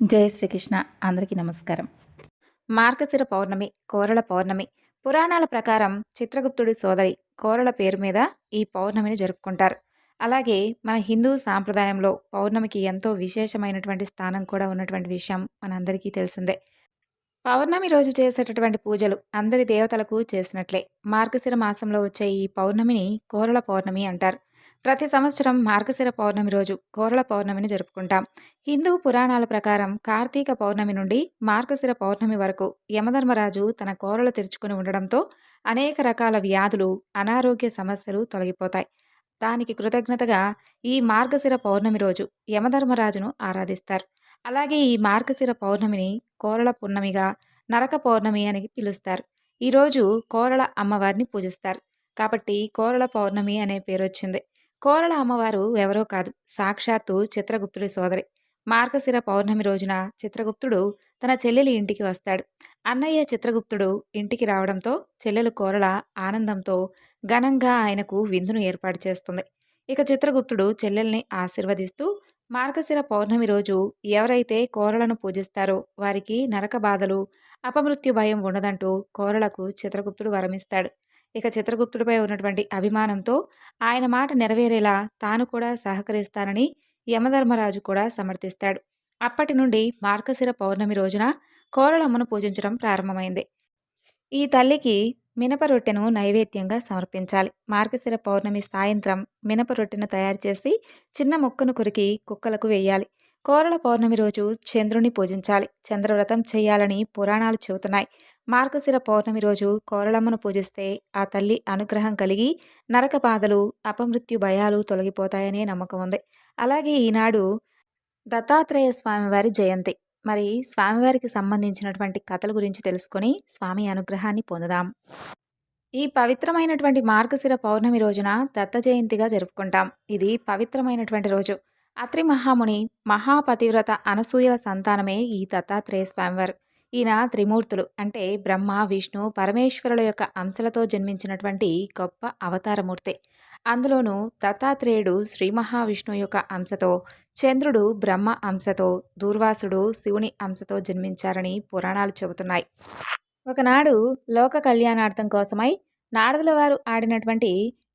జయ శ్రీకృష్ణ. అందరికీ నమస్కారం. మార్గశిర పౌర్ణమి కోరల పౌర్ణమి. పురాణాల ప్రకారం చిత్రగుప్తుడి సోదరి కోరల పేరు మీద ఈ పౌర్ణమిని జరుపుకుంటారు. అలాగే మన హిందూ సాంప్రదాయంలో పౌర్ణమికి ఎంతో విశేషమైనటువంటి స్థానం కూడా ఉన్నటువంటి విషయం మనందరికీ తెలిసిందే. పౌర్ణమి రోజు చేసేటటువంటి పూజలు అందరి దేవతలకు చేసినట్లే. మార్గశిర మాసంలో వచ్చే ఈ పౌర్ణమిని కోరల పౌర్ణమి అంటారు. ప్రతి సంవత్సరం మార్గశిర పౌర్ణమి రోజు కోరల పౌర్ణమిని జరుపుకుంటాం. హిందూ పురాణాల ప్రకారం కార్తీక పౌర్ణమి నుండి మార్గశిర పౌర్ణమి వరకు యమధర్మరాజు తన కోరలు తెరుచుకుని ఉండడంతో అనేక రకాల వ్యాధులు అనారోగ్య సమస్యలు తొలగిపోతాయి. దానికి కృతజ్ఞతగా ఈ మార్గశిర పౌర్ణమి రోజు యమధర్మరాజును ఆరాధిస్తారు. అలాగే ఈ మార్గశిర పౌర్ణమిని కోరల పౌర్ణమిగా నరక పౌర్ణమి అని పిలుస్తారు. ఈరోజు కోరల అమ్మవారిని పూజిస్తారు. కాబట్టి కోరల పౌర్ణమి అనే పేరు వచ్చింది కోరల అమ్మవారు ఎవరో కాదు. సాక్షాత్తు చిత్రగుప్తుడి సోదరి. మార్గశిర పౌర్ణమి రోజున చిత్రగుప్తుడు తన చెల్లెలి ఇంటికి వస్తాడు. అన్నయ్య చిత్రగుప్తుడు ఇంటికి రావడంతో చెల్లెలు కోరల ఆనందంతో ఘనంగా ఆయనకు విందును ఏర్పాటు చేస్తుంది. ఇక చిత్రగుప్తుడు చెల్లెల్ని ఆశీర్వదిస్తూ మార్గశిర పౌర్ణమి రోజు ఎవరైతే కోరలను పూజిస్తారో వారికి నరక బాధలు అపమృత్యు భయం ఉండదంటూ కోరలకు చిత్రగుప్తుడు వరమిస్తాడు. ఇక చిత్రగుప్తుడిపై ఉన్నటువంటి అభిమానంతో ఆయన మాట నెరవేరేలా తాను కూడా సహకరిస్తానని యమధర్మరాజు కూడా సమర్థిస్తాడు. అప్పటి నుండి మార్గశిర పౌర్ణమి రోజున కోరళమ్మను పూజించడం ప్రారంభమైంది. ఈ తల్లికి మినప రొట్టెను నైవేద్యంగా సమర్పించాలి. మార్గశిర పౌర్ణమి సాయంత్రం మినప రొట్టెను తయారు చేసి చిన్న ముక్కను కొరికి కుక్కలకు వేయాలి. కోరల పౌర్ణమి రోజు చంద్రుని పూజించాలి. చంద్రవ్రతం చేయాలని పురాణాలు చెబుతున్నాయి. మార్గశిర పౌర్ణమి రోజు కోరలమ్మను పూజిస్తే ఆ తల్లి అనుగ్రహం కలిగి నరక బాధలు అపమృత్యు భయాలు తొలగిపోతాయనే నమ్మకం ఉంది. అలాగే ఈనాడు దత్తాత్రేయ స్వామివారి జయంతి. మరి స్వామివారికి సంబంధించినటువంటి కథల గురించి తెలుసుకొని స్వామి అనుగ్రహాన్ని పొందుదాం. ఈ పవిత్రమైనటువంటి మార్గశిర పౌర్ణమి రోజున దత్త జయంతిగా జరుపుకుంటాం. ఇది పవిత్రమైనటువంటి రోజు. అత్రి మహాముని మహాపతివ్రత అనసూయల సంతానమే ఈ దత్తాత్రేయ స్వామివారు. ఈయన త్రిమూర్తులు అంటే బ్రహ్మ విష్ణు పరమేశ్వరుల యొక్క అంశలతో జన్మించినటువంటి గొప్ప అవతారమూర్తి. అందులోనూ దత్తాత్రేయుడు శ్రీ మహావిష్ణు యొక్క అంశతో చంద్రుడు బ్రహ్మ అంశతో దూర్వాసుడు శివుని అంశతో జన్మించారని పురాణాలు చెబుతున్నాయి. ఒకనాడు లోక కళ్యాణార్థం కోసమై నారదుల వారు ఆడినటువంటి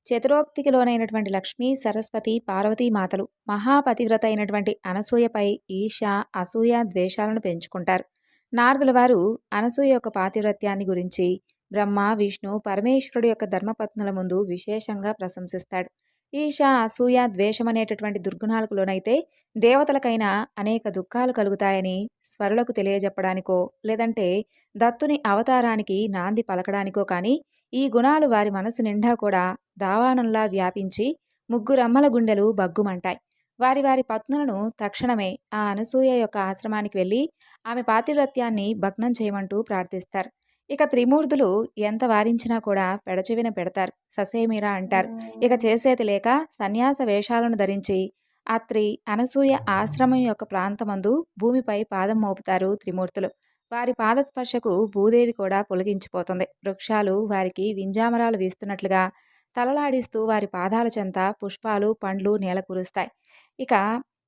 చతురోక్తికి లోనైనటువంటి లక్ష్మీ సరస్వతి పార్వతీ మాతలు మహాపతివ్రత అయినటువంటి అనసూయపై ఈశ అసూయ ద్వేషాలను పెంచుకుంటారు. నారదుల వారు అనసూయ యొక్క పాతివ్రత్యాన్ని గురించి బ్రహ్మ విష్ణు పరమేశ్వరుడు యొక్క ధర్మపత్నుల ముందు విశేషంగా ప్రశంసిస్తాడు. ఈశ అసూయ ద్వేషం అనేటటువంటి దుర్గుణాలకు లోనైతే దేవతలకైనా అనేక దుఃఖాలు కలుగుతాయని స్వరులకు తెలియజెప్పడానికో లేదంటే దత్తుని అవతారానికి నాంది పలకడానికో కానీ ఈ గుణాలు వారి మనసు నిండా కూడా దావానంలా వ్యాపించి ముగ్గురమ్మల గుండెలు బగ్గుమంటాయి. వారి వారి పత్నులను తక్షణమే ఆ అనసూయ యొక్క ఆశ్రమానికి వెళ్ళి ఆమె పాతివ్రత్యాన్ని భగ్నం చేయమంటూ ప్రార్థిస్తారు. ఇక త్రిమూర్తులు ఎంత వారించినా కూడా పెడచెవిన పెడతారు. ససేమిరా అంటారు. ఇక చేసేది లేక సన్యాస వేషాలను ధరించి అత్రి అనసూయ ఆశ్రమం యొక్క ప్రాంతమందు భూమిపై పాదం మోపుతారు త్రిమూర్తులు. వారి పాదస్పర్శకు భూదేవి కూడా పొలగించిపోతుంది వృక్షాలు వారికి వింజామరాలు వీస్తున్నట్లుగా తలలాడిస్తూ వారి పాదాల చెంత పుష్పాలు పండ్లు నేల కురుస్తాయి ఇక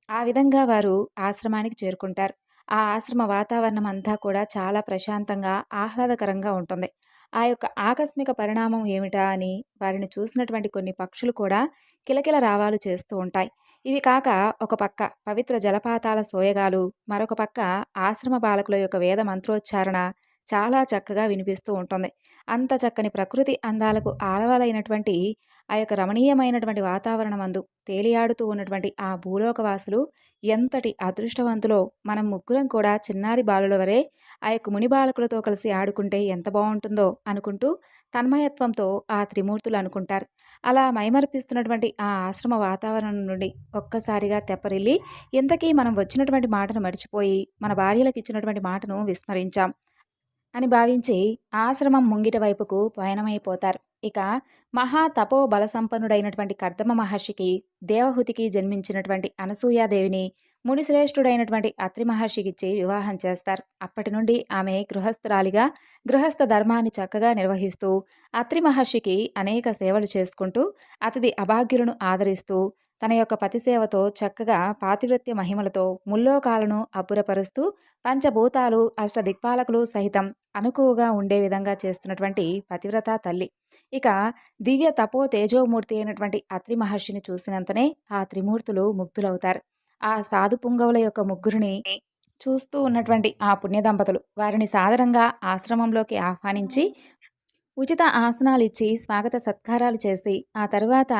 ఆ విధంగా వారు ఆశ్రమానికి చేరుకుంటారు. ఆ ఆశ్రమ వాతావరణం అంతా కూడా చాలా ప్రశాంతంగా ఆహ్లాదకరంగా ఉంటుంది. ఆ యొక్క ఆకస్మిక పరిణామం ఏమిటా అని వారిని చూసినటువంటి కొన్ని పక్షులు కూడా కిలకిల రావాలు చేస్తూ ఉంటాయి. ఇవి కాక ఒక పక్క పవిత్ర జలపాతాల సోయగాలు మరొక పక్క ఆశ్రమ బాలకుల యొక్క వేద మంత్రోచ్చారణ చాలా చక్కగా వినిపిస్తూ ఉంటుంది. అంత చక్కని ప్రకృతి అందాలకు ఆలవాలైనటువంటి ఆ యొక్క రమణీయమైనటువంటి వాతావరణం అందు తేలియాడుతూ ఉన్నటువంటి ఆ భూలోకవాసులు ఎంతటి అదృష్టవంతులో మనం ముగ్గురం కూడా చిన్నారి బాలుల వరే ఆ యొక్క ముని బాలకులతో కలిసి ఆడుకుంటే ఎంత బాగుంటుందో అనుకుంటూ తన్మయత్వంతో ఆ త్రిమూర్తులు అనుకుంటారు. అలా మైమర్పిస్తున్నటువంటి ఆ ఆశ్రమ వాతావరణం నుండి ఒక్కసారిగా తెప్పరిల్లి ఇంతకీ మనం వచ్చినటువంటి మాటను మర్చిపోయి మన భార్యలకు ఇచ్చినటువంటి మాటను విస్మరించాం. అని భావించి ఆశ్రమం ముంగిట వైపుకు పయనమైపోతారు. ఇక మహా తపో బలసంపన్నుడైనటువంటి కర్దమ మహర్షికి దేవహుతికి జన్మించినటువంటి అనసూయాదేవిని మునిశ్రేష్ఠుడైనటువంటి అత్రి మహర్షికిచ్చి వివాహం చేస్తారు. అప్పటి నుండి ఆమె గృహస్థురాలిగా గృహస్థ ధర్మాన్ని చక్కగా నిర్వహిస్తూ అత్రి మహర్షికి అనేక సేవలు చేసుకుంటూ అతిథి అభాగ్యులను ఆదరిస్తూ తన యొక్క పతిసేవతో చక్కగా పాతివృత్య మహిమలతో ముల్లోకాలను అబ్బురపరుస్తూ పంచభూతాలు అష్టదిక్పాలకులు సహితం అనుకువగా ఉండే విధంగా చేస్తున్నటువంటి పతివ్రత తల్లి. ఇక దివ్య తపో తేజోమూర్తి అయినటువంటి అత్రి మహర్షిని చూసినంతనే ఆ త్రిమూర్తులు ముగ్ధులవుతారు. ఆ సాధు పుంగవుల యొక్క ముగ్గురిని చూస్తూ ఉన్నటువంటి ఆ పుణ్య దంపతులు వారిని సాదరంగా ఆశ్రమంలోకి ఆహ్వానించి ఉచిత ఆసనాలు ఇచ్చి స్వాగత సత్కారాలు చేసి ఆ తరువాత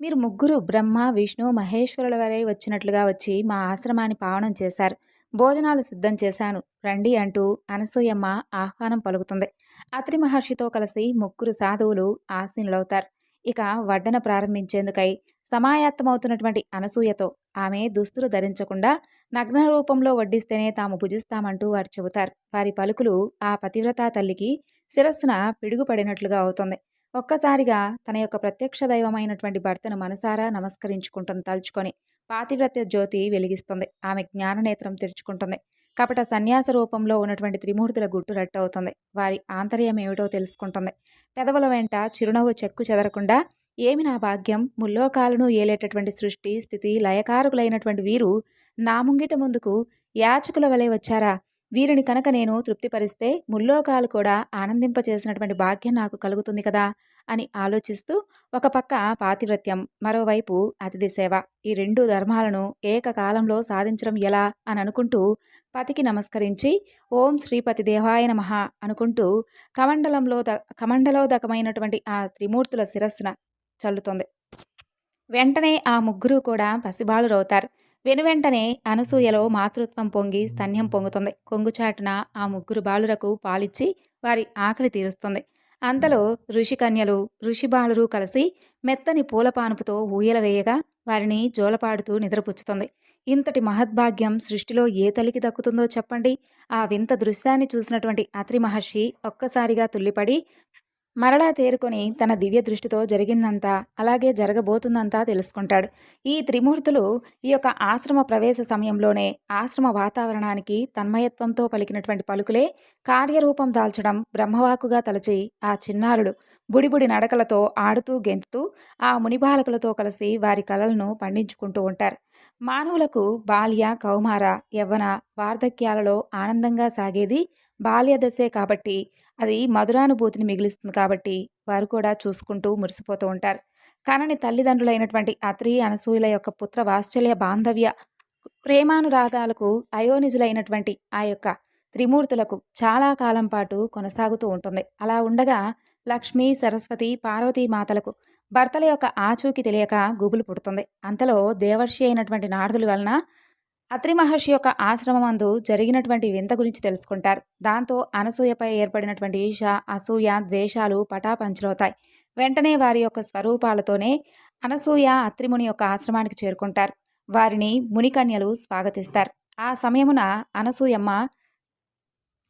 మీరు ముగ్గురు బ్రహ్మ విష్ణు మహేశ్వరుల వరే వచ్చినట్లుగా వచ్చి మా ఆశ్రమాన్ని పావనం చేశారు. భోజనాలు సిద్ధం చేశాను. రండి అంటూ అనసూయమ్మ ఆహ్వానం పలుకుతుంది. అత్రి మహర్షితో కలిసి ముగ్గురు సాధువులు ఆసీనులవుతారు. ఇక వడ్డన ప్రారంభించేందుకై సమాయత్తమవుతున్నటువంటి అనసూయతో ఆమె దుస్తులు ధరించకుండా నగ్న రూపంలో వడ్డిస్తేనే తాము భుజిస్తామంటూ వారు చెబుతారు. వారి పలుకులు ఆ పతివ్రతా తల్లికి శిరస్సున పిడుగుపడినట్లుగా అవుతుంది. ఒక్కసారిగా తన యొక్క ప్రత్యక్ష దైవమైనటువంటి భర్తను మనసారా నమస్కరించుకుంటుంది తలుచుకొని పాతివ్రత్య జ్యోతి వెలిగిస్తుంది. ఆమె జ్ఞాననేత్రం తెరుచుకుంటుంది. కపట సన్యాస రూపంలో ఉన్నటువంటి త్రిమూర్తుల గుట్టు రట్టవుతుంది. వారి ఆంతర్యం ఏమిటో తెలుసుకుంటుంది. పెదవుల వెంట చిరునవ్వు చెక్కు చెదరకుండా ఏమి నా భాగ్యం? ముల్లోకాలను ఏలేటటువంటి సృష్టి స్థితి లయకారకులైనటువంటి వీరు నా ముంగిట ముందుకు యాచకుల వలె వచ్చారా? వీరిని కనుక నేను తృప్తిపరిస్తే ముల్లోకాలు కూడా ఆనందింపచేసినటువంటి భాగ్యం నాకు కలుగుతుంది కదా అని ఆలోచిస్తూ ఒక పక్క పాతివ్రత్యం మరోవైపు అతిథి సేవ. ఈ రెండు ధర్మాలను ఏకకాలంలో సాధించడం ఎలా అని అనుకుంటూ పతికి నమస్కరించి ఓం శ్రీపతి దేవాయ నమ అనుకుంటూ కమండలంలో ద కమండలోదకమైనటువంటి ఆ త్రిమూర్తుల శిరస్సున చల్లుతుంది. వెంటనే ఆ ముగ్గురు కూడా పసిబాలురవుతారు. వెనువెంటనే అనసూయలో మాతృత్వం పొంగి స్తన్యం పొంగుతుంది. కొంగుచాటున ఆ ముగ్గురు బాలురకు పాలిచ్చి వారి ఆకలి తీరుస్తుంది. అంతలో ఋషికన్యలు ఋషిబాలురు కలిసి మెత్తని పూలపానుపుతో ఊయల వేయగా వారిని జోలపాడుతూ నిద్రపుచ్చుతుంది. ఇంతటి మహద్భాగ్యం సృష్టిలో ఏ తల్లికి దక్కుతుందో చెప్పండి. ఆ వింత దృశ్యాన్ని చూసినటువంటి అత్రి మహర్షి ఒక్కసారిగా తుల్లిపడి మరలా తేరుకొని తన దివ్య దృష్టితో జరిగిందంతా అలాగే జరగబోతుందంతా తెలుసుకుంటాడు. ఈ త్రిమూర్తులు ఈ యొక్క ఆశ్రమ ప్రవేశ సమయంలోనే ఆశ్రమ వాతావరణానికి తన్మయత్వంతో పలికినటువంటి పలుకులే కార్యరూపం దాల్చడం బ్రహ్మవాకుగా తలచి ఆ చిన్నారుడు బుడిబుడి నడకలతో ఆడుతూ గెంతుతూ ఆ మునిబాలకులతో కలిసి వారి కలలను పండించుకుంటూ ఉంటారు. మానవులకు బాల్య కౌమార యవ్వన వార్ధక్యాలలో ఆనందంగా సాగేది బాల్యదశే కాబట్టి అది మధురానుభూతిని మిగిలిస్తుంది కాబట్టి వారు కూడా చూసుకుంటూ మురిసిపోతూ ఉంటారు. కానని తల్లిదండ్రులైనటువంటి అత్రి అనసూయుల యొక్క పుత్ర వాత్సల్య బాంధవ్య ప్రేమానురాగాలకు అయోనిజులైనటువంటి ఆ యొక్క త్రిమూర్తులకు చాలా కాలం పాటు కొనసాగుతూ ఉంటుంది. అలా ఉండగా లక్ష్మి సరస్వతి పార్వతీ మాతలకు భర్తల యొక్క ఆచూకి తెలియక గుబులు పుడుతుంది. అంతలో దేవర్షి అయినటువంటి నారదుల వలన అత్రి మహర్షి యొక్క ఆశ్రమమందు జరిగినటువంటి వింత గురించి తెలుసుకుంటారు. దాంతో అనసూయపై ఏర్పడినటువంటి ఈష అసూయ ద్వేషాలు పటాపంచలవుతాయి. వెంటనే వారి యొక్క స్వరూపాలతోనే అనసూయ అత్రిముని యొక్క ఆశ్రమానికి చేరుకుంటారు. వారిని మునికన్యలు స్వాగతిస్తారు. ఆ సమయమున అనసూయమ్మ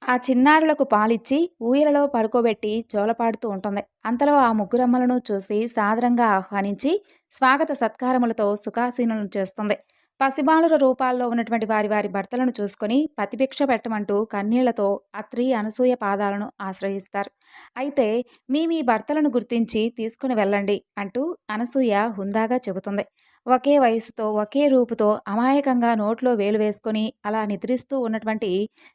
ఆ చిన్నారులకు పాలిచ్చి ఊయలలో పడుకోబెట్టి చోలపాడుతూ ఉంటుంది. అంతలో ఆ ముగ్గురమ్మలను చూసి సాదరంగా ఆహ్వానించి స్వాగత సత్కారములతో సుఖాసీనులను చేస్తుంది. పసిబాలుర రూపాల్లో ఉన్నటువంటి వారి వారి భర్తలను చూసుకొని పతిభిక్ష పెట్టమంటూ కన్నీళ్ళతో అత్రి అనసూయ పాదాలను ఆశ్రయిస్తారు. అయితే మీ మీ భర్తలను గుర్తించి తీసుకుని వెళ్ళండి అంటూ అనసూయ హుందాగా చెబుతుంది. ఒకే వయసుతో ఒకే రూపుతో అమాయకంగా నోట్లో వేలు వేసుకొని అలా నిద్రిస్తూ ఉన్నటువంటి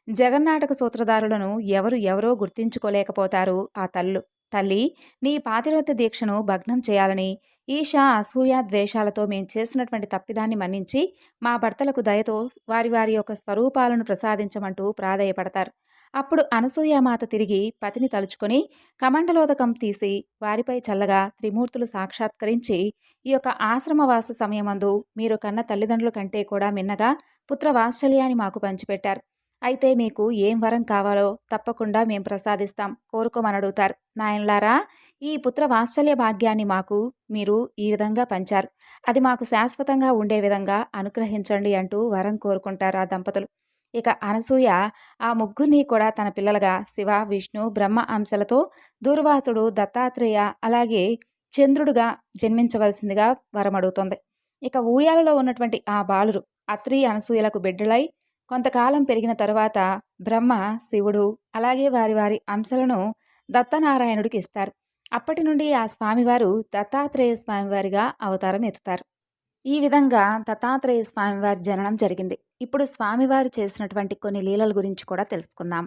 జగన్నాటక సూత్రధారులను ఎవరు ఎవరో గుర్తించుకోలేకపోతారు ఆ తల్లు. తల్లి నీ పాతివ్రత దీక్షను భగ్నం చేయాలని ఈష అసూయ ద్వేషాలతో మేము చేసినటువంటి తప్పిదాన్ని మన్నించి మా భర్తలకు దయతో వారి వారి యొక్క స్వరూపాలను ప్రసాదించమంటూ ప్రాధేయపడతారు. అప్పుడు అనసూయమాత తిరిగి పతిని తలుచుకొని కమండలోదకం తీసి వారిపై చల్లగా త్రిమూర్తులు సాక్షాత్కరించి ఈ యొక్క ఆశ్రమవాస సమయమందు మీరు కన్న తల్లిదండ్రుల కంటే కూడా మిన్నగా పుత్ర వాత్సల్యాన్ని మాకు పంచిపెట్టారు. అయితే మీకు ఏం వరం కావాలో తప్పకుండా మేం ప్రసాదిస్తాం కోరుకోమని అడుగుతారు నాయనలారా ఈ పుత్ర వాత్సల్య భాగ్యాన్ని మాకు మీరు ఈ విధంగా పంచారు. అది మాకు శాశ్వతంగా ఉండే విధంగా అనుగ్రహించండి అంటూ వరం కోరుకుంటారు ఆ దంపతులు. ఇక అనసూయ ఆ ముగ్గురిని కూడా తన పిల్లలుగా శివ విష్ణు బ్రహ్మ అంశలతో దూర్వాసుడు దత్తాత్రేయ అలాగే చంద్రుడుగా జన్మించవలసిందిగా వరమడుగుతుంది. ఇక ఊయాలలో ఉన్నటువంటి ఆ బాలురు అత్రి అనసూయలకు బిడ్డలై కొంతకాలం పెరిగిన తరువాత బ్రహ్మ శివుడు అలాగే వారి వారి అంశలను దత్తనారాయణుడికి ఇస్తారు. అప్పటి నుండి ఆ స్వామివారు దత్తాత్రేయ స్వామివారిగా అవతారం ఎత్తుతారు. ఈ విధంగా దత్తాత్రేయ స్వామివారి జననం జరిగింది. ఇప్పుడు స్వామివారు చేసినటువంటి కొన్ని లీలల గురించి కూడా తెలుసుకుందాం.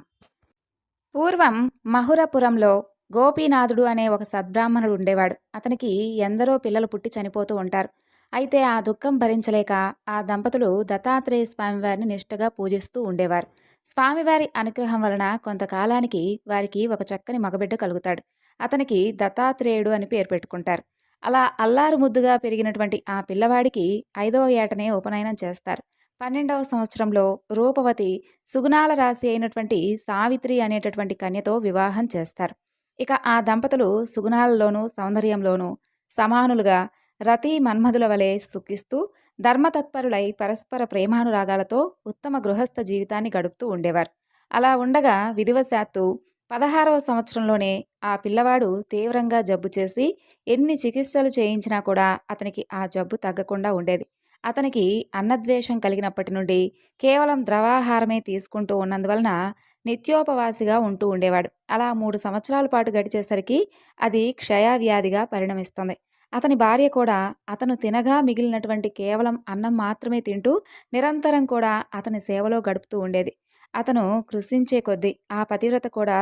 పూర్వం మహురపురంలో గోపీనాథుడు అనే ఒక సద్బ్రాహ్మణుడు ఉండేవాడు. అతనికి ఎందరో పిల్లలు పుట్టి చనిపోతూ ఉంటారు. అయితే ఆ దుఃఖం భరించలేక ఆ దంపతులు దత్తాత్రేయ స్వామివారిని నిష్ఠగా పూజిస్తూ ఉండేవారు. స్వామివారి అనుగ్రహం వలన కొంతకాలానికి వారికి ఒక చక్కని మగబిడ్డ కలుగుతాడు. అతనికి దత్తాత్రేయుడు అని పేరు పెట్టుకుంటారు. అలా అల్లారు ముద్దుగా పెరిగినటువంటి ఆ పిల్లవాడికి ఐదవ ఏటనే ఉపనయనం చేస్తారు. పన్నెండవ సంవత్సరంలో రూపవతి సుగుణాల రాశి అయినటువంటి సావిత్రి అనేటటువంటి కన్యతో వివాహం చేస్తారు. ఇక ఆ దంపతులు సుగుణాలలోనూ సౌందర్యంలోనూ సమానులుగా రతి మన్మధుల వలె సుఖిస్తూ ధర్మతత్పరులై పరస్పర ప్రేమానురాగాలతో ఉత్తమ గృహస్థ జీవితాన్ని గడుపుతూ ఉండేవారు. అలా ఉండగా విధివశాత్తు పదహారవ సంవత్సరంలోనే ఆ పిల్లవాడు తీవ్రంగా జబ్బు చేసి ఎన్ని చికిత్సలు చేయించినా కూడా అతనికి ఆ జబ్బు తగ్గకుండా ఉండేది. అతనికి అన్నద్వేషం కలిగినప్పటి నుండి కేవలం ద్రవాహారమే తీసుకుంటూ ఉన్నందువలన నిత్యోపవాసిగా ఉంటూ ఉండేవాడు. అలా మూడు సంవత్సరాల పాటు గడిచేసరికి అది క్షయవ్యాధిగా పరిణమిస్తుంది. అతని భార్య కూడా అతను తినగా మిగిలినటువంటి కేవలం అన్నం మాత్రమే తింటూ నిరంతరం కూడా అతని సేవలో గడుపుతూ ఉండేది. అతను కృషించే కొద్దీ ఆ పతివ్రత కూడా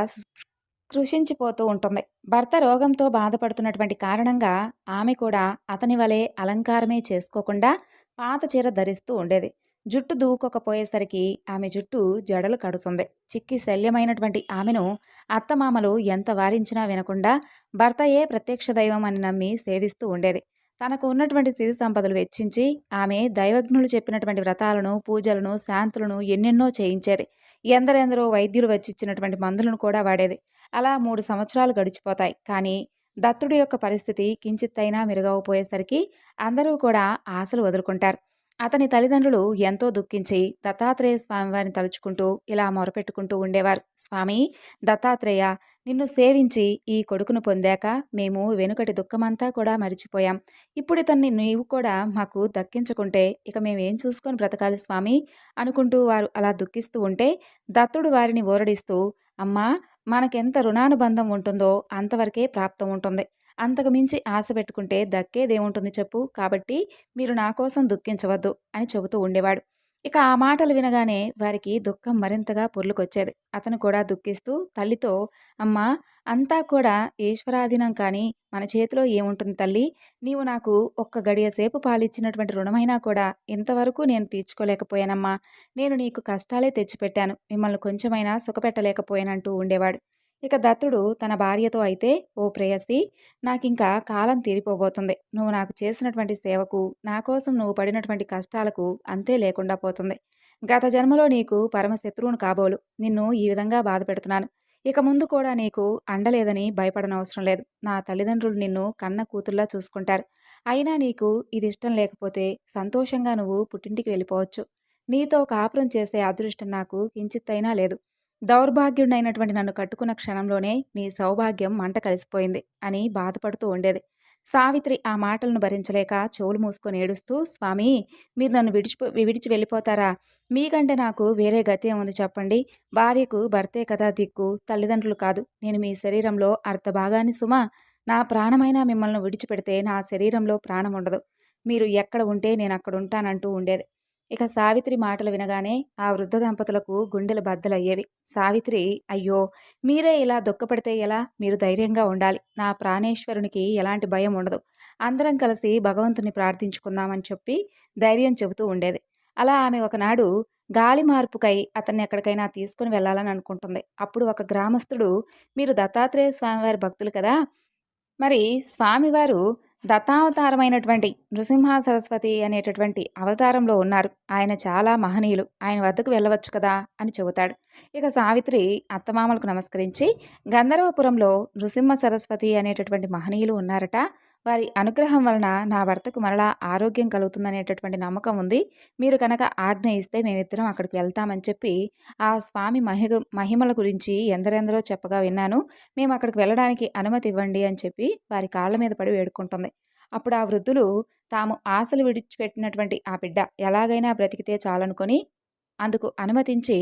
కృషించిపోతూ ఉంటుంది. భర్త రోగంతో బాధపడుతున్నటువంటి కారణంగా ఆమె కూడా అతని వలె అలంకారమే చేసుకోకుండా పాత చీర ధరిస్తూ ఉండేది. జుట్టు దూకోకపోయేసరికి ఆమె జుట్టు జడలు కడుతుంది. చిక్కి శల్యమైనటువంటి ఆమెను అత్తమామలు ఎంత వారించినా వినకుండా భర్తయే ప్రత్యక్ష దైవం అని నమ్మి సేవిస్తూ ఉండేది. తనకు ఉన్నటువంటి సిరి సంపదలు వెచ్చించి ఆమె దైవజ్ఞులు చెప్పినటువంటి వ్రతాలను పూజలను శాంతులను ఎన్నెన్నో చేయించేది. ఎందరెందరో వైద్యులు వచ్చిచ్చినటువంటి మందులను కూడా వాడేది. అలా మూడు సంవత్సరాలు గడిచిపోతాయి. కానీ దత్తుడి యొక్క పరిస్థితి కించిత్తైనా మెరుగవపోయేసరికి అందరూ కూడా ఆశలు వదులుకుంటారు. అతని తల్లిదండ్రులు ఎంతో దుఃఖించి దత్తాత్రేయ స్వామివారిని తలుచుకుంటూ ఇలా మొరపెట్టుకుంటూ ఉండేవారు. స్వామి దత్తాత్రేయ నిన్ను సేవించి ఈ కొడుకును పొందాక మేము వెనుకటి దుఃఖమంతా కూడా మరిచిపోయాం. ఇప్పుడు ఇతన్ని నీవు కూడా మాకు దక్కించుకుంటే ఇక మేమేం చూసుకొని బ్రతకాలి స్వామి అనుకుంటూ వారు అలా దుఃఖిస్తూ ఉంటే దత్తుడు వారిని ఓరడిస్తూ అమ్మా మనకెంత రుణానుబంధం ఉంటుందో అంతవరకే ప్రాప్తం ఉంటుంది. అంతకు మించి ఆశ పెట్టుకుంటే దక్కేదేముంటుంది చెప్పు. కాబట్టి మీరు నా కోసం దుఃఖించవద్దు అని చెబుతూ ఉండేవాడు. ఇక ఆ మాటలు వినగానే వారికి దుఃఖం మరింతగా పొర్లుకొచ్చేది. అతను కూడా దుఃఖిస్తూ తల్లితో అమ్మా అంతా కూడా ఈశ్వరాధీనం కానీ మన చేతిలో ఏముంటుంది తల్లి? నీవు నాకు ఒక్క గడియ సేపు పాలిచ్చినటువంటి రుణమైనా కూడా ఇంతవరకు నేను తీర్చుకోలేకపోయానమ్మా. నేను నీకు కష్టాలే తెచ్చిపెట్టాను. మిమ్మల్ని కొంచెమైనా సుఖపెట్టలేకపోయానంటూ ఉండేవాడు. ఇక దత్తుడు తన భార్యతో అయితే ఓ ప్రేయసి నాకింకా కాలం తీరిపోబోతుంది. నువ్వు నాకు చేసినటువంటి సేవకు నా కోసం నువ్వు పడినటువంటి కష్టాలకు అంతే లేకుండా పోతుంది. గత జన్మలో నీకు పరమశత్రువును కాబోలు. నిన్ను ఈ విధంగా బాధ పెడుతున్నాను. ఇక ముందు కూడా నీకు అండలేదని భయపడనవసరం లేదు. నా తల్లిదండ్రులు నిన్ను కన్న కూతుర్లా చూసుకుంటారు. అయినా నీకు ఇది ఇష్టం లేకపోతే సంతోషంగా నువ్వు పుట్టింటికి వెళ్ళిపోవచ్చు. నీతో కాపురం చేసే అదృష్టం నాకు కించిత్తైనా లేదు. దౌర్భాగ్యుడైనటువంటి నన్ను కట్టుకున్న క్షణంలోనే నీ సౌభాగ్యం మంట కలిసిపోయింది అని బాధపడుతూ ఉండేది. సావిత్రి ఆ మాటలను భరించలేక చెవులు మూసుకొని ఏడుస్తూ స్వామి మీరు నన్ను విడిచిపో విడిచి వెళ్ళిపోతారా? మీకంటే నాకు వేరే గతి ఏముంది చెప్పండి. భార్యకు భర్తే కదా దిక్కు తల్లిదండ్రులు కాదు. నేను మీ శరీరంలో అర్ధ భాగాన్ని సుమా. నా ప్రాణమైన మిమ్మల్ని విడిచిపెడితే నా శరీరంలో ప్రాణం ఉండదు. మీరు ఎక్కడ ఉంటే నేను అక్కడ ఉంటానంటూ ఉండేది. ఇక సావిత్రి మాటలు వినగానే ఆ వృద్ధ దంపతులకు గుండెలు బద్దలయ్యేవి. సావిత్రి అయ్యో! మీరే ఇలా దుఃఖపడితే ఎలా? మీరు ధైర్యంగా ఉండాలి. నా ప్రాణేశ్వరునికి ఎలాంటి భయం ఉండదు. అందరం కలిసి భగవంతుని ప్రార్థించుకుందామని చెప్పి ధైర్యం చెబుతూ ఉండేది. అలా ఆమె ఒకనాడు గాలి మార్పుకై అతన్ని ఎక్కడికైనా తీసుకుని వెళ్ళాలని అనుకుంటుంది. అప్పుడు ఒక గ్రామస్తుడు మీరు దత్తాత్రేయ స్వామివారి భక్తులు కదా! మరి స్వామివారు దత్తావతారమైనటువంటి నృసింహ సరస్వతి అనేటటువంటి అవతారంలో ఉన్నారు. ఆయన చాలా మహనీయులు. ఆయన వద్దకు వెళ్ళవచ్చు కదా అని చెబుతాడు. ఇక సావిత్రి అత్తమామలకు నమస్కరించి గంధర్వపురంలో నృసింహ సరస్వతి అనేటటువంటి మహనీయులు ఉన్నారట. వారి అనుగ్రహం వలన నా భర్తకు మరలా ఆరోగ్యం కలుగుతుందనేటటువంటి నమ్మకం ఉంది. మీరు కనుక ఆజ్ఞ ఇస్తే మేమిద్దరం అక్కడికి వెళ్తామని చెప్పి ఆ స్వామి మహిగ మహిమల గురించి ఎందరెందరో చెప్పగా విన్నాను. మేము అక్కడికి వెళ్ళడానికి అనుమతి ఇవ్వండి అని చెప్పి వారి కాళ్ళ మీద పడి వేడుకుంటుంది. అప్పుడు ఆ వృద్ధులు తాము ఆశలు విడిచిపెట్టినటువంటి ఆ బిడ్డ ఎలాగైనా బ్రతికితే చాలనుకొని అందుకు అనుమతించి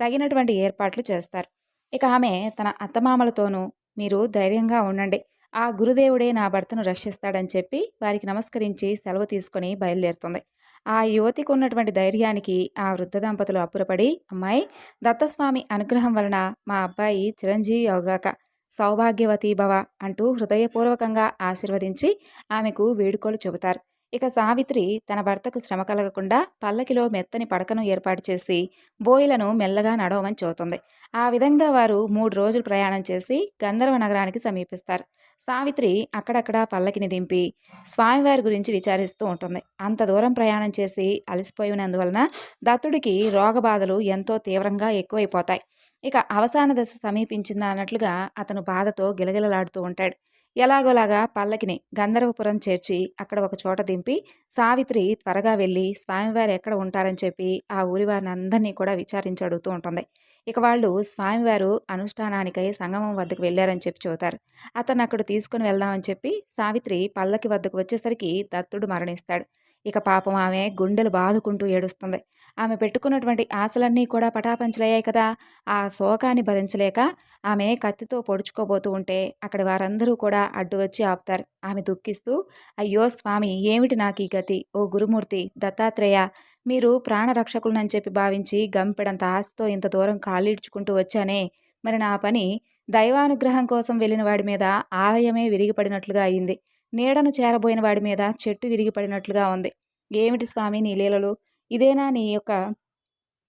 తగినటువంటి ఏర్పాట్లు చేస్తారు. ఇక ఆమె తన అత్తమామలతోనూ మీరు ధైర్యంగా ఉండండి. ఆ గురుదేవుడే నా భర్తను రక్షిస్తాడని చెప్పి వారికి నమస్కరించి సెలవు తీసుకొని బయలుదేరుతుంది. ఆ యువతికి ఉన్నటువంటి ధైర్యానికి ఆ వృద్ధ దంపతులు అప్పురపడి అమ్మాయి దత్తస్వామి అనుగ్రహం వలన మా అబ్బాయి చిరంజీవి అవగాక సౌభాగ్యవతి భవ అంటూ హృదయపూర్వకంగా ఆశీర్వదించి ఆమెకు వేడుకోలు చెబుతారు. ఇక సావిత్రి తన భర్తకు శ్రమ కలగకుండా పల్లకిలో మెత్తని పడకను ఏర్పాటు చేసి బోయిలను మెల్లగా నడవమని చెబుతుంది. ఆ విధంగా వారు మూడు రోజులు ప్రయాణం చేసి గంధర్వ నగరానికి సమీపిస్తారు. సావిత్రి అక్కడక్కడ పల్లకిని దింపి స్వామివారి గురించి విచారిస్తూ ఉంటుంది. అంత దూరం ప్రయాణం చేసి అలసిపోయినందువలన దత్తుడికి రోగబాధలు ఎంతో తీవ్రంగా ఎక్కువైపోతాయి. ఇక అవసాన దశ సమీపించిందా అన్నట్లుగా అతను బాధతో గిలగిలలాడుతూ ఉంటాడు. ఎలాగోలాగా పల్లకిని గంధర్వపురం చేర్చి అక్కడ ఒక చోట దింపి సావిత్రి త్వరగా వెళ్ళి స్వామివారు ఎక్కడ ఉంటారని చెప్పి ఆ ఊరి వారిని అందరినీ కూడా విచారించి అడుగుతూ ఉంటుంది. ఇక వాళ్ళు స్వామివారు అనుష్ఠానానికై సంగమం వద్దకు వెళ్ళారని చెప్పి చెబుతారు. అతను అక్కడ తీసుకుని వెళ్దామని చెప్పి సావిత్రి పల్లకి వద్దకు వచ్చేసరికి దత్తుడు మరణిస్తాడు. ఇక పాపం ఆమె గుండెలు బాదుకుంటూ ఏడుస్తుంది. ఆమె పెట్టుకున్నటువంటి ఆశలన్నీ కూడా పటాపంచలయ్యాయి కదా. ఆ శోకాన్ని భరించలేక ఆమె కత్తితో పొడుచుకోబోతూ ఉంటే అక్కడ వారందరూ కూడా అడ్డు వచ్చి ఆపుతారు. ఆమె దుఃఖిస్తూ అయ్యో స్వామి ఏమిటి నాకు ఈ గతి? ఓ గురుమూర్తి దత్తాత్రేయ మీరు ప్రాణరక్షకులనని చెప్పి భావించి గంపెడంత ఆశతో ఇంత దూరం కాళ్ళీడ్చుకుంటూ వచ్చానే. మరి నా పని దైవానుగ్రహం కోసం వెళ్ళిన వాడి మీద ఆలయమే విరిగిపడినట్లుగా అయింది. నీడను చేరబోయిన వాడి మీద చెట్టు విరిగిపడినట్లుగా ఉంది. ఏమిటి స్వామి నీ లీలలు? ఇదేనా నీ యొక్క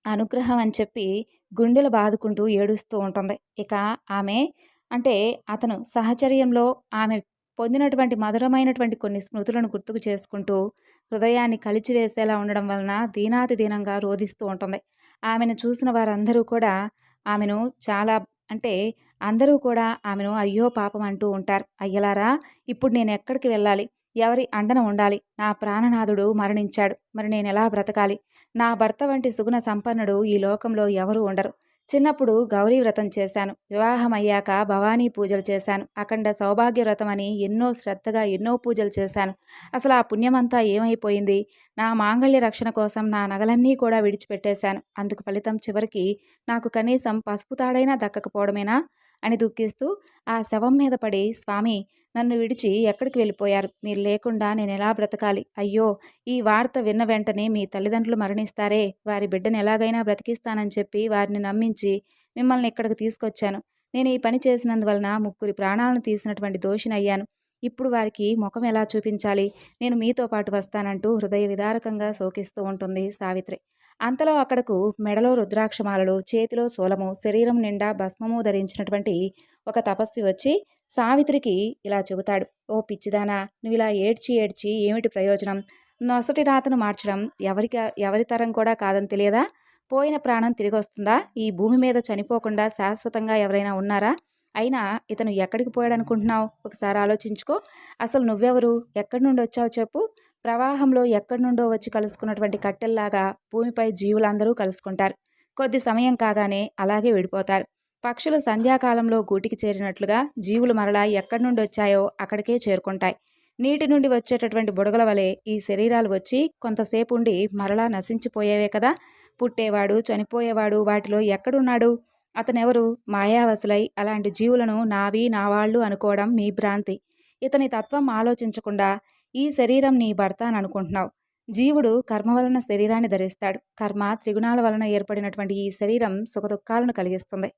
అనుగ్రహం అని చెప్పి గుండెలు బాదుకుంటూ ఏడుస్తూ ఉంటుంది. ఇక ఆమె అంటే అతను సహచర్యంలో ఆమె పొందినటువంటి మధురమైనటువంటి కొన్ని స్మృతులను గుర్తుకు చేసుకుంటూ హృదయాన్ని కలిచివేసేలా ఉండడం వలన దీనాతి దీనంగా రోధిస్తూ ఉంటుంది. ఆమెను చూసిన వారందరూ కూడా ఆమెను చాలా అంటే అందరూ కూడా ఆమెను అయ్యో పాపం అంటూ ఉంటారు. అయ్యలారా ఇప్పుడు నేను ఎక్కడికి వెళ్ళాలి? ఎవరి అండన ఉండాలి? నా ప్రాణనాథుడు మరణించాడు. మరి నేను ఎలా బ్రతకాలి? నా భర్త వంటి సుగుణ సంపన్నుడు ఈ లోకంలో ఎవరూ ఉండరు. చిన్నప్పుడు గౌరీ వ్రతం చేశాను. వివాహం అయ్యాక భవానీ పూజలు చేశాను. అఖండ సౌభాగ్య వ్రతం అని ఎన్నో శ్రద్ధగా ఎన్నో పూజలు చేశాను. అసలు ఆ పుణ్యమంతా ఏమైపోయింది? నా మాంగళ్య రక్షణ కోసం నా నగలన్నీ కూడా విడిచిపెట్టేశాను. అందుకు ఫలితం చివరికి నాకు కనీసం పసుపు తాడైనా దక్కకపోవడమేనా? అని దుఃఖిస్తూ ఆ శవం మీద పడి స్వామి నన్ను విడిచి ఎక్కడికి వెళ్ళిపోయారు? మీరు లేకుండా నేను ఎలా బ్రతకాలి? అయ్యో ఈ వార్త విన్న వెంటనే మీ తల్లిదండ్రులు మరణిస్తారే. వారి బిడ్డను ఎలాగైనా బ్రతికిస్తానని చెప్పి వారిని నమ్మించి మిమ్మల్ని ఇక్కడికి తీసుకొచ్చాను. నేను ఈ పని చేసినందువలన ముగ్గురి ప్రాణాలను తీసినటువంటి దోషినయ్యాను. ఇప్పుడు వారికి ముఖం ఎలా చూపించాలి? నేను మీతో పాటు వస్తానంటూ హృదయ విదారకంగా శోకిస్తూ ఉంటుంది సావిత్రి. అంతలో అక్కడకు మెడలో రుద్రాక్షమాలలు చేతిలో శూలము శరీరం నిండా భస్మము ధరించినటువంటి ఒక తపస్వి వచ్చి సావిత్రికి ఇలా చెబుతాడు. ఓ పిచ్చిదానా నువ్వు ఇలా ఏడ్చి ఏడ్చి ఏమిటి ప్రయోజనం? నొసటి రాతను మార్చడం ఎవరికి ఎవరి తరం కూడా కాదని తెలియదా? పోయిన ప్రాణం తిరిగి వస్తుందా ఈ భూమి మీద చనిపోకుండా శాశ్వతంగా ఎవరైనా ఉన్నారా? అయినా ఇతను ఎక్కడికి పోయాడనుకుంటున్నావు? ఒకసారి ఆలోచించుకో. అసలు నువ్వెవరు? ఎక్కడి నుండి వచ్చావు చెప్పు. ప్రవాహంలో ఎక్కడి నుండో వచ్చి కలుసుకున్నటువంటి కట్టెల్లాగా భూమిపై జీవులందరూ కలుసుకుంటారు. కొద్ది సమయం కాగానే అలాగే విడిపోతారు. పక్షులు సంధ్యాకాలంలో గూటికి చేరినట్లుగా జీవులు మరలా ఎక్కడి నుండి వచ్చాయో అక్కడికే చేరుకుంటాయి. నీటి నుండి వచ్చేటటువంటి బుడగల వలె ఈ శరీరాలు వచ్చి కొంతసేపు ఉండి మరలా నశించిపోయేవే కదా? పుట్టేవాడు చనిపోయేవాడు వాటిలో ఎక్కడున్నాడు? అతనెవరు? మాయావసులై అలాంటి జీవులను నావి నా వాళ్ళు అనుకోవడం మీ భ్రాంతి. ఇతని తత్వం ఆలోచించకుండా ఈ శరీరం నీ భర్త అని అనుకుంటున్నావు. జీవుడు కర్మ వలన శరీరాన్ని ధరిస్తాడు. కర్మ త్రిగుణాల వలన ఏర్పడినటువంటి ఈ శరీరం సుఖదుఖాలను కలిగిస్తుంది.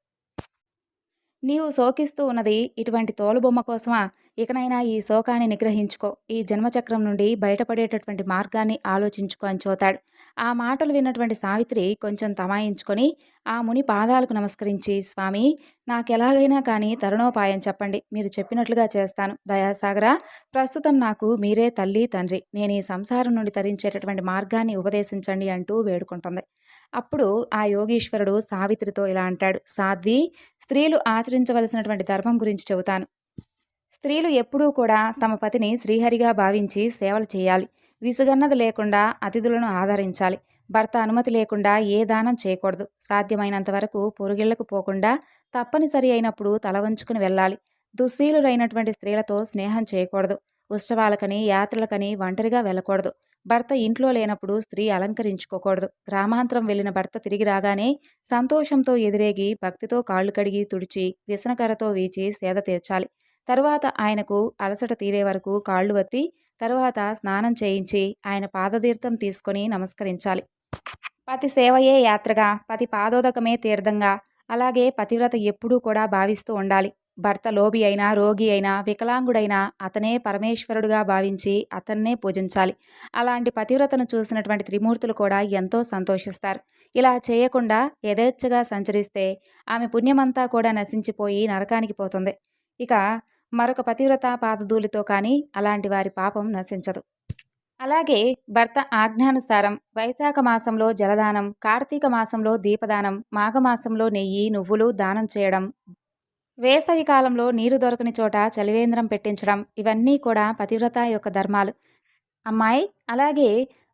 నీవు శోకిస్తూ ఉన్నది ఇటువంటి తోలుబొమ్మ కోసమా? ఇకనైనా ఈ శోకాన్ని నిగ్రహించుకో. ఈ జన్మచక్రం నుండి బయటపడేటటువంటి మార్గాన్ని ఆలోచించుకో అని చోతాడు. ఆ మాటలు విన్నటువంటి సావిత్రి కొంచెం తమాయించుకొని ఆ ముని పాదాలకు నమస్కరించి స్వామి నాకెలాగైనా కానీ తరుణోపాయం చెప్పండి. మీరు చెప్పినట్లుగా చేస్తాను. దయాసాగర ప్రస్తుతం నాకు మీరే తల్లి తండ్రి. నేను ఈ సంసారం నుండి తరించేటటువంటి మార్గాన్ని ఉపదేశించండి అంటూ వేడుకుంటుంది. అప్పుడు ఆ యోగీశ్వరుడు సావిత్రితో ఇలా అంటాడు. సాధ్వి స్త్రీలు ఆచరించవలసినటువంటి ధర్మం గురించి చెబుతాను. స్త్రీలు ఎప్పుడూ కూడా తమ పతిని శ్రీహరిగా భావించి సేవలు చేయాలి. విసుగన్నది లేకుండా అతిథులను ఆదరించాలి. భర్త అనుమతి లేకుండా ఏ దానం చేయకూడదు. సాధ్యమైనంత వరకు పొరుగిళ్ళకు పోకుండా తప్పనిసరి అయినప్పుడు తల వంచుకుని వెళ్ళాలి. దుశ్శీలురైనటువంటి స్త్రీలతో స్నేహం చేయకూడదు. ఉత్సవాలకని యాత్రలకని ఒంటరిగా వెళ్ళకూడదు. భర్త ఇంట్లో లేనప్పుడు స్త్రీ అలంకరించుకోకూడదు. గ్రామాంతరం వెళ్ళిన భర్త తిరిగి రాగానే సంతోషంతో ఎదిరేగి భక్తితో కాళ్ళు కడిగి తుడిచి విసనకరతో వీచి సేద తీర్చాలి. తరువాత ఆయనకు అలసట తీరే వరకు కాళ్ళు వత్తి తరువాత స్నానం చేయించి ఆయన పాదతీర్థం తీసుకొని నమస్కరించాలి. పతి సేవయే యాత్రగా పతి పాదోదకమే తీర్థంగా అలాగే పతివ్రత ఎప్పుడూ కూడా భావిస్తూ ఉండాలి. భర్త లోబి అయినా రోగి అయినా వికలాంగుడైనా అతనే పరమేశ్వరుడుగా భావించి అతన్నే పూజించాలి. అలాంటి పతివ్రతను చూసినటువంటి త్రిమూర్తులు కూడా ఎంతో సంతోషిస్తారు. ఇలా చేయకుండా యథేచ్ఛగా సంచరిస్తే ఆమె పుణ్యమంతా కూడా నశించిపోయి నరకానికి పోతుంది. ఇక మరొక పతివ్రత పాదధూలితో కానీ అలాంటి వారి పాపం నశించదు. అలాగే భర్త ఆజ్ఞానుసారం వైశాఖ మాసంలో జలదానం కార్తీక మాసంలో దీపదానం మాఘమాసంలో నెయ్యి నువ్వులు దానం చేయడం వేసవి కాలంలో నీరు దొరకని చోట చలివేంద్రం పెట్టించడం ఇవన్నీ కూడా పతివ్రత యొక్క ధర్మాలు. అమ్మాయి అలాగే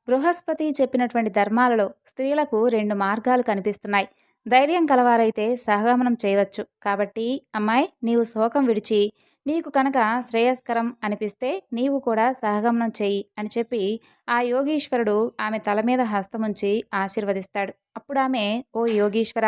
బృహస్పతి చెప్పినటువంటి ధర్మాలలో స్త్రీలకు రెండు మార్గాలు కనిపిస్తున్నాయి. ధైర్యం కలవారైతే సహగమనం చేయవచ్చు. కాబట్టి అమ్మాయి నీవు శోకం విడిచి నీకు కనుక శ్రేయస్కరం అనిపిస్తే నీవు కూడా సహగమనం చెయ్యి అని చెప్పి ఆ యోగీశ్వరుడు ఆమె తల మీద హస్తముంచి ఆశీర్వదిస్తాడు. అప్పుడు ఆమె ఓ యోగీశ్వర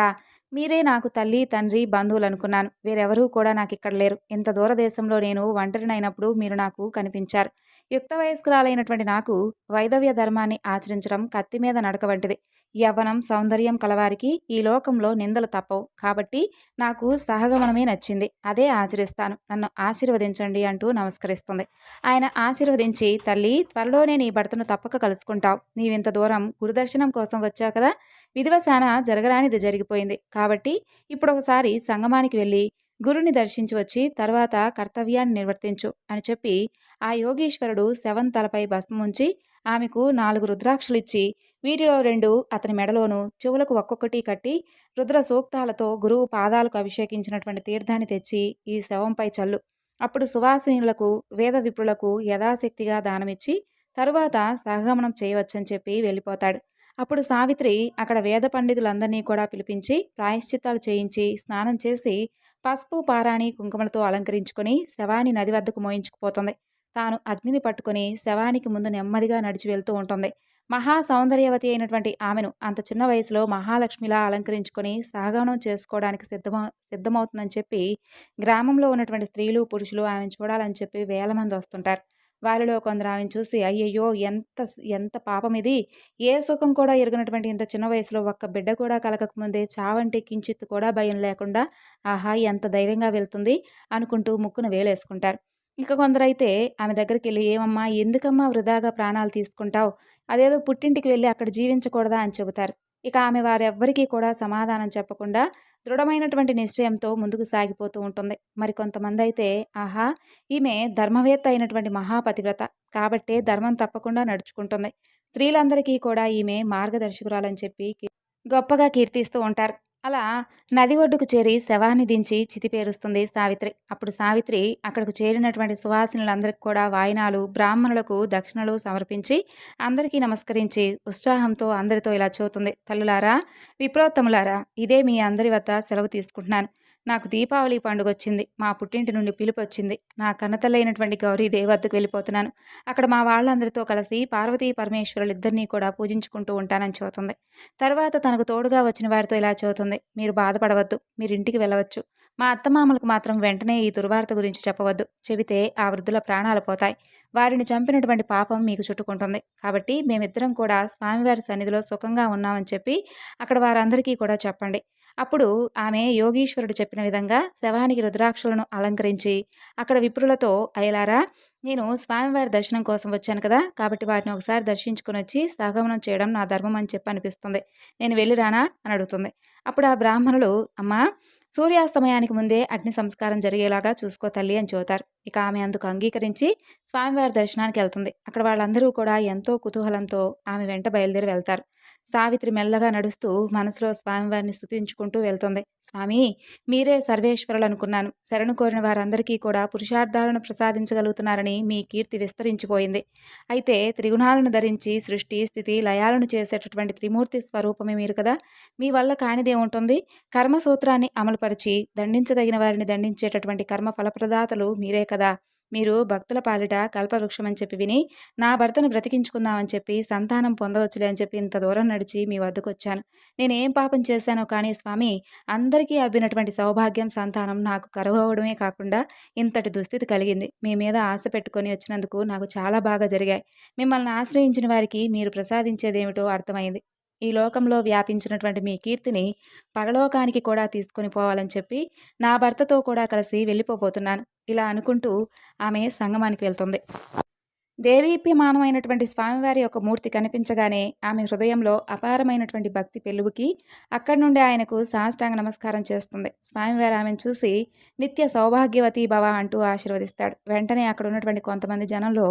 మీరే నాకు తల్లి తండ్రి బంధువులు అనుకున్నాను వేరెవరూ కూడా నాకు ఇక్కడ లేరు. ఇంత దూరదేశంలో నేను ఒంటరినైనప్పుడు మీరు నాకు కనిపించారు. యుక్త వయస్కురాలైనటువంటి నాకు వైదవ్య ధర్మాన్ని ఆచరించడం కత్తి మీద నడక వంటిది. యవ్వనం సౌందర్యం కలవారికి ఈ లోకంలో నిందలు తప్పవు. కాబట్టి నాకు సహగమనమే నచ్చింది. అదే ఆచరిస్తాను. నన్ను ఆశీర్వదించండి అంటూ నమస్కరిస్తుంది. ఆయన ఆశీర్వదించి తల్లి త్వరలోనే నీ భర్తను తప్పక కలుసుకుంటావు. నీవింత దూరం గురుదర్శనం కోసం వచ్చావు కదా? విధివశాన జరగరానిది జరిగిపోయింది. కాబట్టి ఇప్పుడు ఒకసారి సంగమానికి వెళ్ళి గురుని దర్శించి వచ్చి తర్వాత కర్తవ్యాన్ని నిర్వర్తించు అని చెప్పి ఆ యోగీశ్వరుడు శవం తలపై భస్మం ఉంచి ఆమెకు నాలుగు రుద్రాక్షలిచ్చి వీటిలో రెండు అతని మెడలోను చెవులకు ఒక్కొక్కటి కట్టి రుద్ర సూక్తాలతో గురువు పాదాలకు అభిషేకించినటువంటి తీర్థాన్ని తెచ్చి ఈ శవంపై చల్లు. అప్పుడు సువాసినులకు వేద విప్రులకు యథాశక్తిగా దానమిచ్చి తరువాత సహగమనం చేయవచ్చని చెప్పి వెళ్ళిపోతాడు. అప్పుడు సావిత్రి అక్కడ వేద పండితులందరినీ కూడా పిలిపించి ప్రాయశ్చిత్తాలు చేయించి స్నానం చేసి పసుపు పారాణి కుంకుమలతో అలంకరించుకొని శవాన్ని నది వద్దకు మోయించుకుపోతుంది. తాను అగ్నిని పట్టుకుని శవానికి ముందు నెమ్మదిగా నడిచి వెళ్తూ ఉంటుంది. మహా సౌందర్యవతి అయినటువంటి ఆమెను అంత చిన్న వయసులో మహాలక్ష్మిలా అలంకరించుకొని సహగమనం చేసుకోవడానికి సిద్ధమౌ సిద్ధమవుతుందని చెప్పి గ్రామంలో ఉన్నటువంటి స్త్రీలు పురుషులు ఆమెను చూడాలని చెప్పి వేల మంది వస్తుంటారు. వారిలో కొందరు ఆమెను చూసి అయ్యయ్యో! ఎంత ఎంత పాపం ఇది. ఏ సుఖం కూడా ఎరగనటువంటి ఇంత చిన్న వయసులో ఒక్క బిడ్డ కూడా కలగకముందే చావంటే కించిత్తు కూడా భయం లేకుండా ఆహా! ఎంత ధైర్యంగా వెళ్తుంది అనుకుంటూ ముక్కును వేలేసుకుంటారు. ఇక కొందరైతే ఆమె దగ్గరికి వెళ్ళి ఏమమ్మా! ఎందుకమ్మా వృధాగా ప్రాణాలు తీసుకుంటావు? అదేదో పుట్టింటికి వెళ్ళి అక్కడ జీవించకూడదా? అని చెబుతారు. ఇక ఆమె వారెవ్వరికీ కూడా సమాధానం చెప్పకుండా దృఢమైనటువంటి నిశ్చయంతో ముందుకు సాగిపోతూ ఉంటుంది. మరికొంతమంది అయితే ఆహా ఈమె ధర్మవేత్త అయినటువంటి మహాపతివ్రత. కాబట్టే ధర్మం తప్పకుండా నడుచుకుంటుంది. స్త్రీలందరికీ కూడా ఈమె మార్గదర్శకురాలని చెప్పి గొప్పగా కీర్తిస్తూ ఉంటారు. అలా నది ఒడ్డుకు చేరి శవాన్ని దించి చితిపేరుస్తుంది సావిత్రి. అప్పుడు సావిత్రి అక్కడకు చేరినటువంటి సువాసినులందరికీ కూడా వాయినాలు బ్రాహ్మణులకు దక్షిణలు సమర్పించి అందరికీ నమస్కరించి ఉత్సాహంతో అందరితో ఇలా చూతుంది తల్లులారా విప్రోత్తములారా ఇదే మీ అందరి వద్ద సెలవు తీసుకుంటున్నాను. నాకు దీపావళి పండుగ వచ్చింది మా పుట్టింటి నుండి పిలుపు వచ్చింది నా కన్నతల్లైనటువంటి గౌరీదేవి వద్దకు వెళ్ళిపోతున్నాను. అక్కడ మా వాళ్ళందరితో కలిసి పార్వతీ పరమేశ్వరులిద్దరినీ కూడా పూజించుకుంటూ ఉంటానని చెబుతుంది. తర్వాత తనకు తోడుగా వచ్చిన వారితో ఇలా చెబుతుంది. మీరు బాధపడవద్దు. మీరు ఇంటికి వెళ్ళవచ్చు. మా అత్తమామలకు మాత్రం వెంటనే ఈ దుర్వార్త గురించి చెప్పవద్దు. చెబితే ఆ వృద్ధుల ప్రాణాలు పోతాయి. వారిని చంపినటువంటి పాపం మీకు చుట్టుకుంటుంది. కాబట్టి మేమిద్దరం కూడా స్వామివారి సన్నిధిలో సుఖంగా ఉన్నామని చెప్పి అక్కడ వారందరికీ కూడా చెప్పండి. అప్పుడు ఆమె యోగీశ్వరుడు చెప్పిన విధంగా శవానికి రుద్రాక్షలను అలంకరించి అక్కడ విప్రులతో అయలారా నేను స్వామివారి దర్శనం కోసం వచ్చాను కదా కాబట్టి వారిని ఒకసారి దర్శించుకుని వచ్చి సహగమనం చేయడం నా ధర్మం అని చెప్పి అనిపిస్తుంది. నేను వెళ్ళిరానా అని అడుగుతుంది. అప్పుడు ఆ బ్రాహ్మణులు అమ్మా సూర్యాస్తమయానికి ముందే అగ్ని సంస్కారం జరిగేలాగా చూసుకో తల్లి అని చూతారు ఇక ఆమె అందుకు అంగీకరించి స్వామివారి దర్శనానికి వెళ్తుంది. అక్కడ వాళ్ళందరూ కూడా ఎంతో కుతూహలంతో ఆమె వెంట బయలుదేరి వెళ్తారు. సావిత్రి మెల్లగా నడుస్తూ మనసులో స్వామివారిని స్థుతించుకుంటూ వెళ్తుంది. స్వామి మీరే సర్వేశ్వరులు అనుకున్నాను. శరణు కోరిన వారందరికీ కూడా పురుషార్థాలను ప్రసాదించగలుగుతున్నారని మీ కీర్తి విస్తరించిపోయింది. అయితే త్రిగుణాలను ధరించి సృష్టి స్థితి లయాలను చేసేటటువంటి త్రిమూర్తి స్వరూపమే మీరు కదా? మీ వల్ల కానిదేముంటుంది కర్మసూత్రాన్ని అమలుపరిచి దండించదగిన వారిని దండించేటటువంటి కర్మ ఫలప్రదాతలు మీరే కదా? కదా! మీరు భక్తుల పాలిట కల్పవృక్షం అని చెప్పి విని నా భర్తను బ్రతికించుకుందామని చెప్పి సంతానం పొందవచ్చులే అని చెప్పి ఇంత దూరం నడిచి మీ వద్దకు వచ్చాను నేనేం పాపం చేశానో కానీ స్వామి అందరికీ అబ్బినటువంటి సౌభాగ్యం సంతానం నాకు కరువవడమే కాకుండా ఇంతటి దుస్థితి కలిగింది. మీ మీద ఆశ పెట్టుకొని వచ్చినందుకు నాకు చాలా బాగా జరిగాయి. మిమ్మల్ని ఆశ్రయించిన వారికి మీరు ప్రసాదించేదేమిటో అర్థమైంది. ఈ లోకంలో వ్యాపించినటువంటి మీ కీర్తిని పరలోకానికి కూడా తీసుకొని పోవాలని చెప్పి నా భర్తతో కూడా కలిసి వెళ్ళిపోబోతున్నాను. ఇలా అనుకుంటూ ఆమె సంగమానికి వెళ్తుంది. దేదీప్యమానమైనటువంటి స్వామివారి యొక్క మూర్తి కనిపించగానే ఆమె హృదయంలో అపారమైనటువంటి భక్తి పెళ్ళువుకి అక్కడి నుండి ఆయనకు సాష్టాంగ నమస్కారం చేస్తుంది. స్వామివారి ఆమెను చూసి నిత్య సౌభాగ్యవతి భవ అంటూ ఆశీర్వదిస్తాడు. వెంటనే అక్కడ ఉన్నటువంటి కొంతమంది జనంలో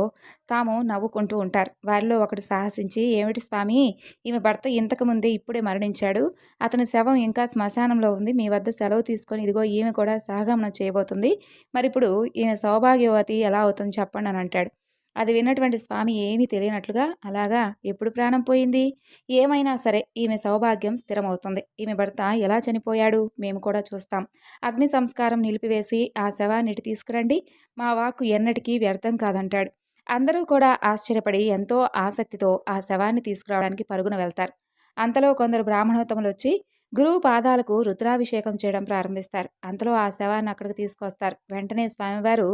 తాము నవ్వుకుంటూ ఉంటారు. వారిలో ఒకటి సాహసించి ఏమిటి స్వామి ఈమె భర్త ఇంతకుముందే ఇప్పుడే మరణించాడు. అతని శవం ఇంకా శ్మశానంలో ఉంది. మీ వద్ద సెలవు తీసుకొని ఇదిగో ఈమె కూడా సహగమనం చేయబోతుంది. మరి ఇప్పుడు ఈమె సౌభాగ్యవతి ఎలా అవుతుంది చెప్పండి అని అంటాడు. అది విన్నటువంటి స్వామి ఏమీ తెలియనట్లుగా అలాగా ఎప్పుడు ప్రాణం పోయింది? ఏమైనా సరే ఈమె సౌభాగ్యం స్థిరమవుతుంది. ఈమె భర్త ఎలా చనిపోయాడు? మేము కూడా చూస్తాం. అగ్ని సంస్కారం నిలిపివేసి ఆ శవాన్నిటి తీసుకురండి. మా వాక్కు ఎన్నటికీ వ్యర్థం కాదంటాడు. అందరూ కూడా ఆశ్చర్యపడి ఎంతో ఆసక్తితో ఆ శవాన్ని తీసుకురావడానికి పరుగున వెళ్తారు. అంతలో కొందరు బ్రాహ్మణోత్తములు వచ్చి గురువు పాదాలకు రుద్రాభిషేకం చేయడం ప్రారంభిస్తారు. అంతలో ఆ శవాన్ని అక్కడికి తీసుకొస్తారు. వెంటనే స్వామివారు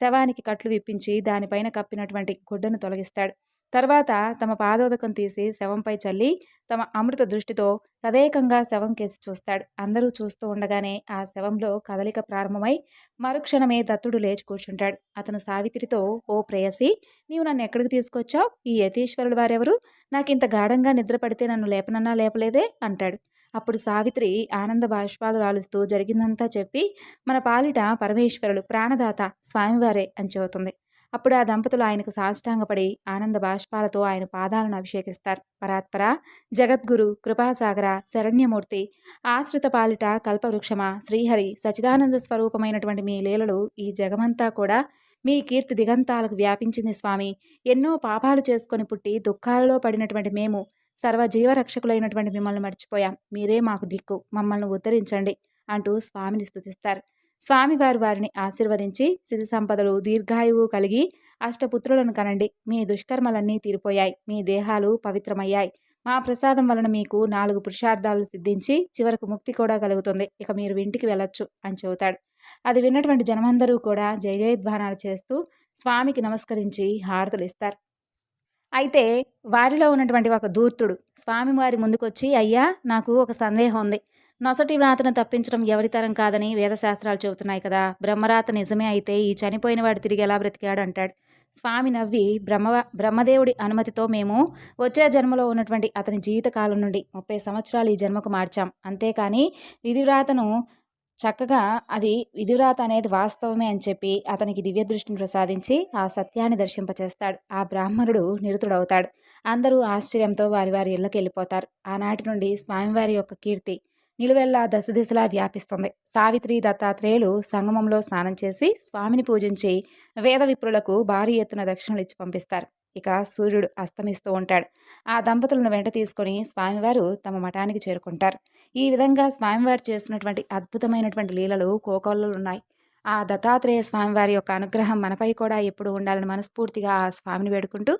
శవానికి కట్లు విప్పించి దానిపైన కప్పినటువంటి గుడ్డను తొలగిస్తాడు. తర్వాత తమ పాదోదకం తీసి శవంపై చల్లి తమ అమృత దృష్టితో తదేకంగా శవం కేసి చూస్తాడు. అందరూ చూస్తూ ఉండగానే ఆ శవంలో కదలిక ప్రారంభమై మరుక్షణమే దత్తుడు లేచి కూర్చుంటాడు. అతను సావిత్రితో ఓ ప్రేయసి నీవు నన్ను ఎక్కడికి తీసుకొచ్చావు? ఈ యతీశ్వరుడు వారెవరు? నాకింత గాఢంగా నిద్ర పడితే నన్ను లేపనన్నా లేపలేదే? అంటాడు. అప్పుడు సావిత్రి ఆనంద బాష్పాలు రాలుస్తూ జరిగిందంతా చెప్పి మన పాలిట పరమేశ్వరుడు ప్రాణదాత స్వామివారే అని చెబుతుంది. అప్పుడు ఆ దంపతులు ఆయనకు సాష్టాంగపడి ఆనంద బాష్పాలతో ఆయన పాదాలను అభిషేకిస్తారు. పరాత్పర జగద్గురు కృపాసాగర శరణ్యమూర్తి ఆశ్రిత పాలిట కల్పవృక్షమ శ్రీహరి సచిదానంద స్వరూపమైనటువంటి మీ లీలలు ఈ జగమంతా కూడా మీ కీర్తి దిగంతాలకు వ్యాపించింది స్వామి. ఎన్నో పాపాలు చేసుకొని పుట్టి దుఃఖాలలో పడినటువంటి మేము సర్వజీవరక్షకులైనటువంటి మిమ్మల్ని మర్చిపోయాం. మీరే మాకు దిక్కు. మమ్మల్ని ఉద్ధరించండి అంటూ స్వామిని స్థుతిస్తారు స్వామివారు వారిని ఆశీర్వదించి సిరి సంపదలు దీర్ఘాయువు కలిగి అష్టపుత్రులను కనండి. మీ దుష్కర్మలన్నీ తీరిపోయాయి. మీ దేహాలు పవిత్రమయ్యాయి. మా ప్రసాదం వలన మీకు నాలుగు పురుషార్థాలు సిద్ధించి చివరకు ముక్తి కూడా కలుగుతుంది. ఇక మీరు ఇంటికి వెళ్ళొచ్చు అని చెబుతాడు. అది విన్నటువంటి జనమందరూ కూడా జయ జయధ్వానాలు చేస్తూ స్వామికి నమస్కరించి హారతులు ఇస్తారు. అయితే వారిలో ఉన్నటువంటి ఒక దూర్తుడు స్వామివారి ముందుకొచ్చి అయ్యా నాకు ఒక సందేహం ఉంది. నొసటి వ్రాతను తప్పించడం ఎవరితరం కాదని వేదశాస్త్రాలు చెబుతున్నాయి కదా. బ్రహ్మరాత నిజమే అయితే ఈ చనిపోయిన వాడు తిరిగి ఎలా బ్రతికాడు అంటాడు. స్వామి నవ్వి బ్రహ్మ బ్రహ్మదేవుడి అనుమతితో మేము వచ్చే జన్మలో ఉన్నటువంటి అతని జీవితకాలం నుండి ముప్పై సంవత్సరాలు ఈ జన్మకు మార్చాం. అంతేకాని విధివ్రాతను చక్కగా అది విధివ్రాత అనేది వాస్తవమే అని చెప్పి అతనికి దివ్య దృష్టిని ప్రసాదించి ఆ సత్యాన్ని దర్శింపచేస్తాడు. ఆ బ్రాహ్మణుడు నిరుతుడవుతాడు. అందరూ ఆశ్చర్యంతో వారి వారి ఇళ్ళకి వెళ్ళిపోతారు. ఆనాటి నుండి స్వామివారి యొక్క కీర్తి నిలువెల్లా దశ దిశలా వ్యాపిస్తుంది. సావిత్రి దత్తాత్రేయులు సంగమంలో స్నానం చేసి స్వామిని పూజించి వేద విప్రులకు భారీ ఎత్తున దక్షిణలు ఇచ్చి పంపిస్తారు. ఇక సూర్యుడు అస్తమిస్తూ ఉంటాడు. ఆ దంపతులను వెంట తీసుకొని స్వామివారు తమ మఠానికి చేరుకుంటారు. ఈ విధంగా స్వామివారు చేసినటువంటి అద్భుతమైనటువంటి లీలలు కోకొల్లలు ఉన్నాయి. ఆ దత్తాత్రేయ స్వామివారి యొక్క అనుగ్రహం మనపై కూడా ఎప్పుడు ఉండాలని మనస్ఫూర్తిగా ఆ స్వామిని వేడుకుంటూ